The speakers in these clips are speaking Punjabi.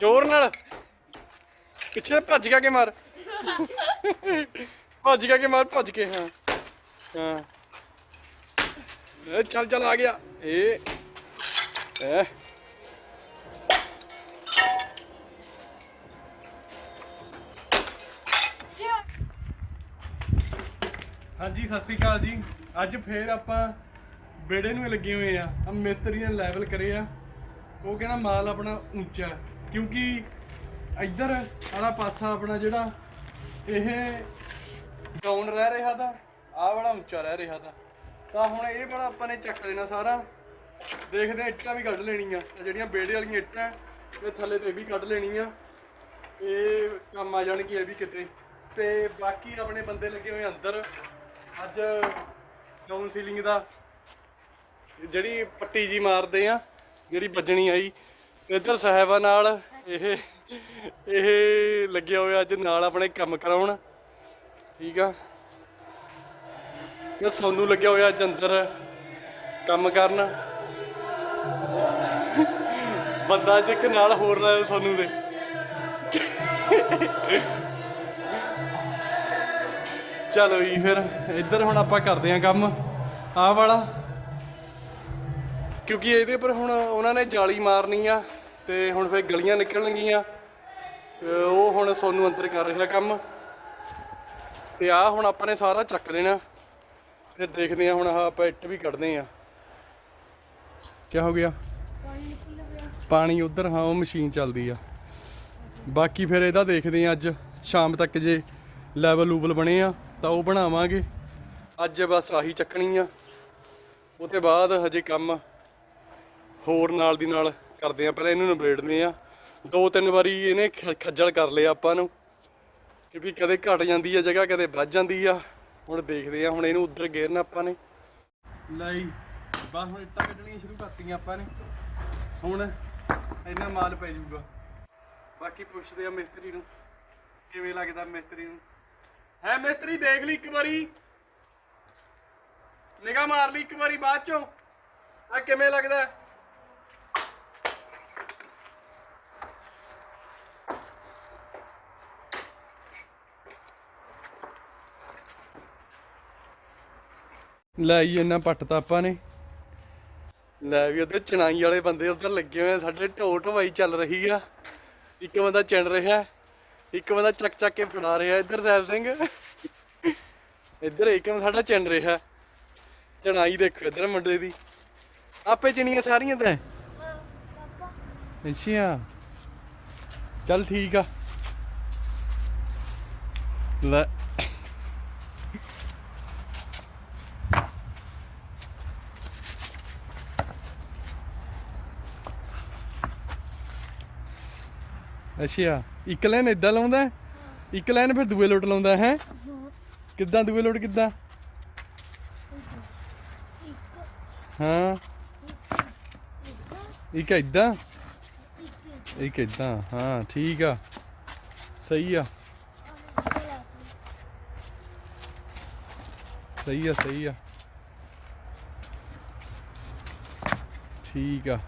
ਜ਼ੋਰ ਨਾਲ। ਪਿੱਛੇ ਭੱਜ ਗਿਆ ਕੇ ਮਾਰ? ਭੱਜ ਗਿਆ ਕੇ ਮਾਰ? ਭੱਜ ਕੇ, ਹਾਂ। ਹਾਂ। ਚੱਲ ਚੱਲ ਆ ਗਿਆ। ਇਹ ਇਹ। ਹਾਂਜੀ, ਸਤਿ ਸ੍ਰੀ ਅਕਾਲ ਜੀ। ਅੱਜ ਫੇਰ ਆਪਾਂ ਬੇੜੇ ਨੂੰ ਹੀ ਲੱਗੇ ਹੋਏ ਆ। ਆ ਮਿਸਤਰੀ ਨੇ ਲੈਵਲ ਕਰੇ ਆ। ਉਹ ਕਹਿੰਦਾ ਮਾਲ ਆਪਣਾ ਉੱਚਾ ਕਿਉਂਕਿ ਇੱਧਰ ਵਾਲਾ ਪਾਸਾ ਆਪਣਾ ਜਿਹੜਾ, ਇਹ ਡਾਊਨ ਰਹਿ ਰਿਹਾ ਤਾਂ, ਆਹ ਵਾਲਾ ਉੱਚਾ ਰਹਿ ਰਿਹਾ ਤਾਂ। ਤਾਂ ਹੁਣ ਇਹ ਵਾਲਾ ਆਪਾਂ ਨੇ ਚੱਕ ਦੇਣਾ ਸਾਰਾ। ਦੇਖਦੇ ਆ ਇੱਟਾਂ ਵੀ ਕੱਢ ਲੈਣੀਆਂ। ਜਿਹੜੀਆਂ ਬੇੜੇ ਵਾਲੀਆਂ ਇੱਟਾਂ, ਇਹ ਥੱਲੇ ਤੇ ਵੀ ਕੱਢ ਲੈਣੀਆਂ। ਇਹ ਕੰਮ ਆ ਜਾਣਗੀਆਂ ਇਹ ਵੀ ਕਿਤੇ। ਤੇ ਬਾਕੀ ਆਪਣੇ ਬੰਦੇ ਲੱਗੇ ਹੋਏ ਅੰਦਰ। ਅੱਜ ਡਾਊਨ ਸੀਲਿੰਗ ਦਾ, ਜਿਹੜੀ ਪੱਟੀ ਜੀ ਮਾਰਦੇ ਆ, ਜਿਹੜੀ ਵੱਜਣੀ ਆਈ ਇੱਧਰ ਸਾਹਿਬਾ ਨਾਲ ਇਹ ਇਹ ਲੱਗਿਆ ਹੋਇਆ ਅੱਜ ਨਾਲ ਆਪਣੇ ਕੰਮ ਕਰਾਉਣ। ਠੀਕ ਆ? ਇਹ ਸੋਨੂੰ ਲੱਗਿਆ ਹੋਇਆ ਅੱਜ ਅੰਦਰ ਕੰਮ ਕਰਨ। ਬੰਦਾ ਅੱਜ ਇੱਕ ਨਾਲ ਹੋਰ ਲਾਇਆ ਸੋਨੂੰ ਦੇ। ਚਲੋ ਜੀ, ਫਿਰ ਇੱਧਰ ਹੁਣ ਆਪਾਂ ਕਰਦੇ ਆਂ ਕੰਮ। ਆਹ ਵਾਲਾ। ਕਿਉਂਕਿ ਇਹਦੇ ਪਰ ਹੁਣ ਉਹਨਾਂ ਨੇ ਜਾਲੀ ਮਾਰਨੀ ਆ। ਤੇ ਹੁਣ ਫਿਰ ਗਲੀਆਂ ਨਿਕਲਣਗੀਆਂ। ਉਹ ਹੁਣ ਸੋਨੂੰ ਅੰਦਰ ਕਰ ਰਿਹਾ ਕੰਮ। ਤੇ ਆਹ ਹੁਣ ਆਪਾਂ ਨੇ ਸਾਰਾ ਚੱਕ ਦੇਣਾ। ਫਿਰ ਦੇਖਦੇ ਆ ਹੁਣ ਆਹ ਆਪਾਂ ਇੱਟ ਵੀ ਕੱਢਦੇ ਆ ਕੀ ਹੋ ਗਿਆ? ਪਾਣੀ ਉਧਰ, ਹਾਂ, ਉਹ ਮਸ਼ੀਨ ਚੱਲਦੀ ਆ। ਬਾਕੀ ਫਿਰ ਇਹਦਾ ਦੇਖਦੇ ਆ ਅੱਜ। ਸ਼ਾਮ ਤੱਕ ਜੇ ਲੈਵਲ ਉਬਲ ਬਣੇ ਆ, ਤਾਂ ਉਹ ਬਣਾਵਾਂਗੇ। ਅੱਜ ਬਸ ਆਹੀ ਚੱਕਣੀ ਆ। ਉਹਦੇ ਬਾਅਦ ਹਜੇ ਕੰਮ ਹੋਰ ਨਾਲ ਦੀ ਨਾਲ ਕਰਦੇ ਆ ਪਹਿਲਾਂ ਇਹਨੂੰ ਨਿਬੇੜਦੇ ਆ ਦੋ ਤਿੰਨ ਵਾਰੀ ਇਹਨੇ ਖੱਜਲ ਕਰ ਲਿਆ ਆਪਾਂ ਨੂੰ। ਕਿਉਂਕਿ ਕਦੇ ਘਟ ਜਾਂਦੀ ਆ ਜਗ੍ਹਾ, ਕਦੇ ਵੱਧ ਜਾਂਦੀ ਆ। ਹੁਣ ਦੇਖਦੇ ਆ ਹੁਣ ਇਹਨੂੰ ਉੱਧਰ ਗੇਰਨਾ ਆਪਾਂ ਨੇ। ਲਈ, ਬਸ ਹੁਣ ਇੱਟਾਂ ਕੱਢਣੀਆਂ ਸ਼ੁਰੂ ਕਰਤੀਆਂ ਆਪਾਂ ਨੇ। ਹੁਣ ਇੰਨਾ ਮਾਲ ਪੈ ਜਾਊਗਾ। ਬਾਕੀ ਪੁੱਛਦੇ ਆ ਮਿਸਤਰੀ ਨੂੰ, ਕਿਵੇਂ ਲੱਗਦਾ ਮਿਸਤਰੀ ਨੂੰ? ਹੈ ਮਿਸਤਰੀ, ਦੇਖ ਲਈ ਇੱਕ ਵਾਰੀ। ਨਿਗਾਹ ਮਾਰ ਲਈ ਇੱਕ ਵਾਰੀ ਬਾਅਦ ਚੋਂ। ਆ ਕਿਵੇਂ ਲੱਗਦਾ? ਲੈ ਜੀ, ਇੰਨਾ ਪੱਟਤਾ ਆਪਾਂ ਨੇ। ਲੈ ਵੀ ਉਧਰ ਚਣਾਈ ਵਾਲੇ ਬੰਦੇ ਉਧਰ ਲੱਗੇ ਹੋਏ ਆ, ਸਾਡੇ ਢੋ ਢਵਾਈ ਚੱਲ ਰਹੀ ਆ। ਇੱਕ ਬੰਦਾ ਚਿਣ ਰਿਹਾ, ਇੱਕ ਬੰਦਾ ਚੱਕ ਚੱਕ ਕੇ ਫੜਾ ਰਿਹਾ, ਇੱਧਰ ਸਾਹਿਬ ਸਿੰਘ। ਇੱਧਰ ਇੱਕਮ ਸਾਡਾ ਚਿਣ ਰਿਹਾ। ਚਣਾਈ ਦੇਖੋ ਇੱਧਰ ਮੁੰਡੇ ਦੀ। ਆਪੇ ਚਿਣੀਆਂ ਸਾਰੀਆਂ ਤਾਂ। ਅੱਛਾ। ਚੱਲ ਠੀਕ ਆ। ਲੈ। ਅੱਛਾ, ਇੱਕ ਲਾਈਨ ਇਦਾਂ ਲਾਉਂਦਾ ਇੱਕ ਲਾਈਨ ਫਿਰ ਦੂਏ ਲੋਟ ਲਾਉਂਦਾ ਹੈ ਕਿੱਦਾਂ ਦੂਏ ਲੋਟ ਕਿੱਦਾਂ? ਹਾਂ। ਇੱਕ ਇਦਾਂ ਇੱਕ ਇਦਾਂ ਹਾਂ, ਠੀਕ ਆ। ਸਹੀ ਆ। ਸਹੀ ਆ ਸਹੀ ਆ। ਠੀਕ ਆ।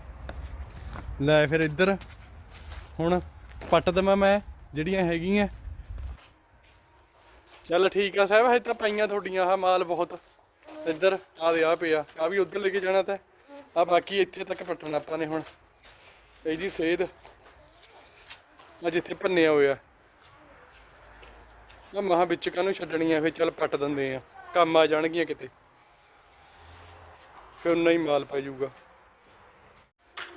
ਲੈ ਫਿਰ ਇੱਧਰ, ਹੁਣ। ਪੱਟ ਦਵਾਂ ਮੈਂ, ਜਿਹੜੀਆਂ ਹੈਗੀਆਂ। ਚੱਲ ਠੀਕ ਆ ਸਾਹਿਬ, ਹਜੇ ਤਾਂ ਪਾਈਆਂ ਤੁਹਾਡੀਆਂ, ਆਹ ਮਾਲ ਬਹੁਤ। ਇੱਧਰ ਆ ਦੇ ਆ ਪਿਆ। ਆ ਵੀ ਉੱਧਰ ਲੈ ਕੇ ਜਾਣਾ ਤਾਂ। ਆ ਬਾਕੀ ਇੱਥੇ ਤੱਕ ਪੱਟਣਾ ਆਪਾਂ ਨੇ ਹੁਣ। ਇਹ ਜੀ ਸੇਧ। ਆ ਜਿੱਥੇ ਭੰਨਿਆ ਹੋਇਆ। ਆ ਮਹਾ ਵਿੱਚ ਕਾਹਨੂੰ ਛੱਡਣੀਆਂ ਆ ਚੱਲ ਪੱਟ ਦਿੰਦੇ ਆ। ਕੰਮ ਆ ਜਾਣਗੀਆਂ ਕਿਤੇ। ਫਿਰ ਉਨਾ ਹੀ ਮਾਲ ਪੈ ਜਾਊਗਾ।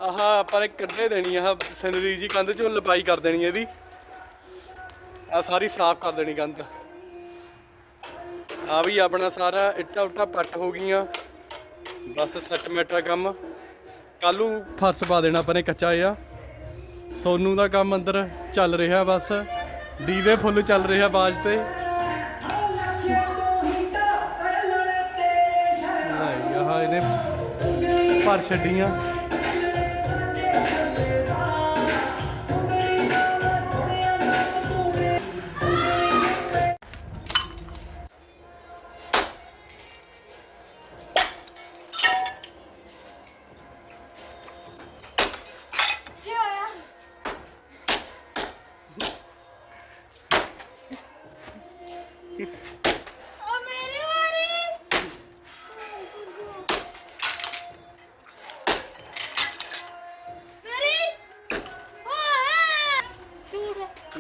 ਆਹ ਆਪਾਂ ਨੇ ਕੱਢੇ ਦੇਣੀ ਆਹ ਸਿਨਰੀ ਜੀ ਕੰਧ ਚੋਂ ਲਪਾਈ ਕਰ ਦੇਣੀ ਇਹਦੀ। ਆ ਸਾਰੀ ਸਾਫ਼ ਕਰ ਦੇਣੀ ਕੰਧ। ਆ ਵੀ ਆਪਣਾ ਸਾਰਾ ਇੱਟਾ ਉੱਟਾ ਪੱਟ ਹੋ ਗਈਆਂ। ਬਸ ਸੱਟ ਮੈਟਾ ਕੰਮ। ਕੱਲੂ ਫਰਸ਼ ਪਾ ਦੇਣਾ ਆਪਾਂ ਨੇ ਕੱਚਾ ਆ ਸੋਨੂ ਦਾ ਕੰਮ ਅੰਦਰ ਚੱਲ ਰਿਹਾ ਬਸ। ਦੀਵੇ ਫੁੱਲ ਚੱਲ ਰਿਹਾ ਬਾਜ ਤੇ। ਨਹੀਂ ਆਹ ਇਹਨੇ ਭਰ ਛੱਡੀਆਂ।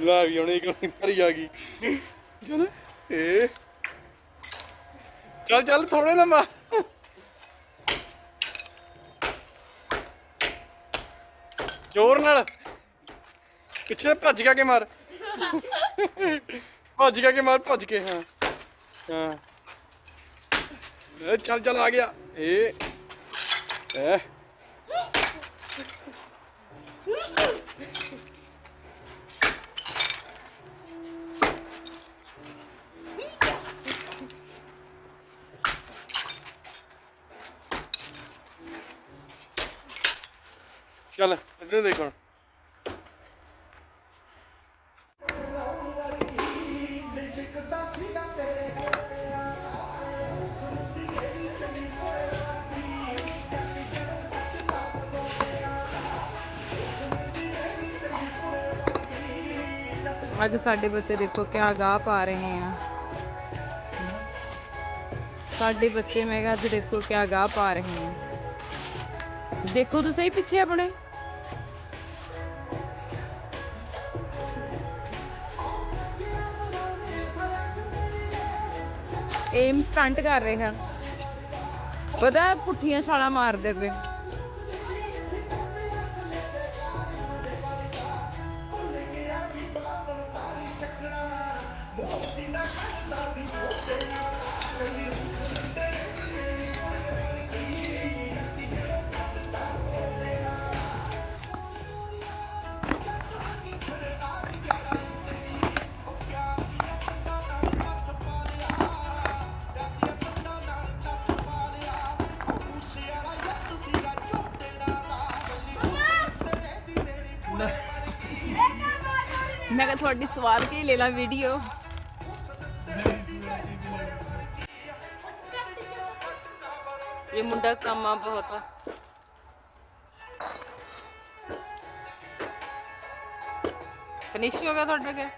ਲਾ ਵੀ ਹੁਣ ਇੱਕ ਭਰੀ ਆ ਗਈ? ਚਲ। ਏ। ਚੱਲ ਚੱਲ ਥੋੜੇ ਨਾ ਮਾਰ। ਜ਼ੋਰ ਨਾਲ। ਪਿੱਛੇ ਭੱਜ ਗਿਆ ਕੇ ਮਾਰ। ਭੱਜ ਗਿਆ ਕੇ ਮਾਰ ਭੱਜ ਕੇ ਹਾਂ। ਹਾਂ। ਚੱਲ ਚੱਲ ਆ ਗਿਆ। ਏ। ਐ। ਚੱਲ, ਇੱਧਰ ਦੇਖ ਹੁਣ। ਅੱਜ ਸਾਡੇ ਬੱਚੇ ਦੇਖੋ ਕਿਆ ਗਾਹ ਪਾ ਰਹੇ ਆ। ਸਾਡੇ ਬੱਚੇ ਮੈਂ ਕਿਹਾ ਅੱਜ ਦੇਖੋ ਕਿਆ ਗਾਹ ਪਾ ਰਹੇ ਆ। ਦੇਖੋ ਤੁਸੀਂ ਪਿੱਛੇ ਆਪਣੇ। ਏਮ ਸਟੰਟ ਕਰ ਰਹੇ। ਹਨ ਪਤਾ ਪੁੱਠੀਆਂ ਛਾਲਾਂ ਮਾਰਦੇ ਪਏ। ਮੈਂ ਕਿਹਾ ਤੁਹਾਡੀ ਸਵਾਲ ਕੇ ਹੀ ਲੈ ਲਾਂ ਵੀਡੀਓ ਇਹ ਮੁੰਡਾ ਕੰਮਾ ਬਹੁਤ। ਫਿਨਿਸ਼ ਹੋ ਗਿਆ ਤੁਹਾਡਾ ਕਿਆ